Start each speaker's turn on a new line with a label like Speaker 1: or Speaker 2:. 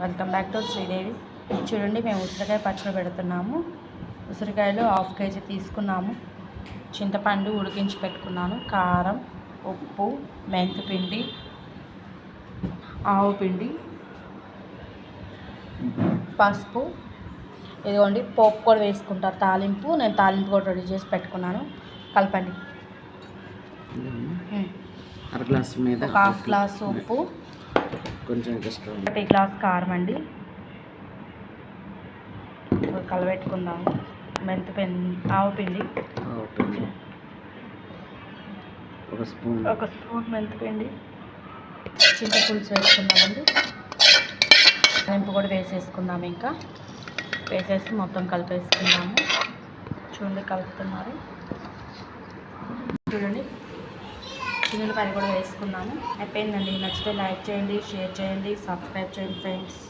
Speaker 1: Welcome back to Sridevi. చూడండి మేము ఉసిరికాయ పచ్చడి పెడుతున్నాము. ఉసిరికాయలు హాఫ్ కేజీ తీసుకున్నాము. చింతపండు ఉడికించి పెట్టుకున్నాను. కారం ఉప్పు మెంతి పిండి ఆవు పిండి పసుపు. ఇదిగోండి పోపు కూడా వేసుకుంటారు. తాలింపు నేను తాలింపు కూడా రెడీ చేసి పెట్టుకున్నాను. కలపండి.
Speaker 2: అర గ్లాస్ మీద
Speaker 1: ఒక హాఫ్ గ్లాస్ ఉప్పు.
Speaker 2: కొంచెం
Speaker 1: ఒకటి గ్లాస్ కారం అండి. ఒక కలబెట్టుకుందాము మెంతి పిండి. ఆవు పిండి.
Speaker 2: ఒక స్పూన్.
Speaker 1: ఒక స్పూన్ మెంతి పిండి. చింతపులుసు వేసుకుందామండి. తాలింపు కూడా వేసేసుకుందాం ఇంకా. వేసేసి మొత్తం కలిపేసుకుందాము. చూడండి కలుపుతున్నారు. చూడండి. చిన్నపాయలు కూడా వేసుకున్నాను అయిపోయిందండి. నచ్చితే లైక్ చేయండి షేర్ చేయండి సబ్స్క్రైబ్ చేయండి ఫ్రెండ్స్.